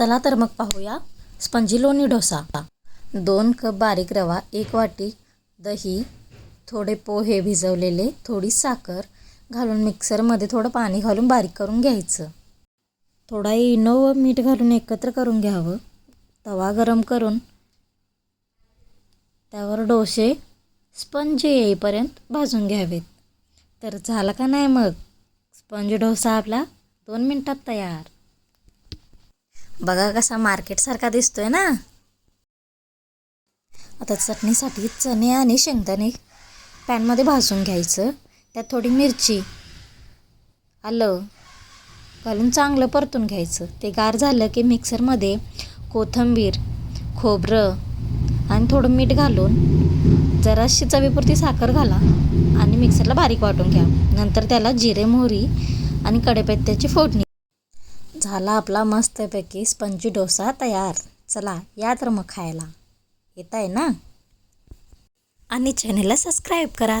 चला तर मग पाहूया. स्पंजी लोणी डोसा. दोन कप बारीक रवा एक वाटी दही थोडे पोहे भिजवलेले थोडी साखर घालून मिक्सरमध्ये थोडं पाणी घालून बारीक करून घ्यायचं. थोडा इनो व मीठ घालून एकत्र करून घ्यावं. तवा गरम करून त्यावर डोसे स्पंज येईपर्यंत भाजून घ्यावेत. तर झाला का नाही मग? स्पंज डोसा आपला दोन मिनटात तयार. बघा कसा मार्केटसारखा दिसतोय ना. आता चटणीसाठी चणे आणि शेंगदाणे पॅनमध्ये भाजून घ्यायचं. त्यात थोडी मिरची आलं घालून चांगलं परतून घ्यायचं. ते गार झालं की मिक्सरमध्ये कोथिंबीर खोबरं आणि थोडं मीठ घालून जराशी चवीपुरती साखर घाला आणि मिक्सरला बारीक वाटून घ्या. नंतर त्याला जिरे मोहरी आणि कडेपत्त्याची फोडणी झाला आपला मस्तपैकी स्पंजी डोसा तयार. चला या तर मग खायला. येत आहे ना? आणि चॅनेलला सबस्क्राईब करा.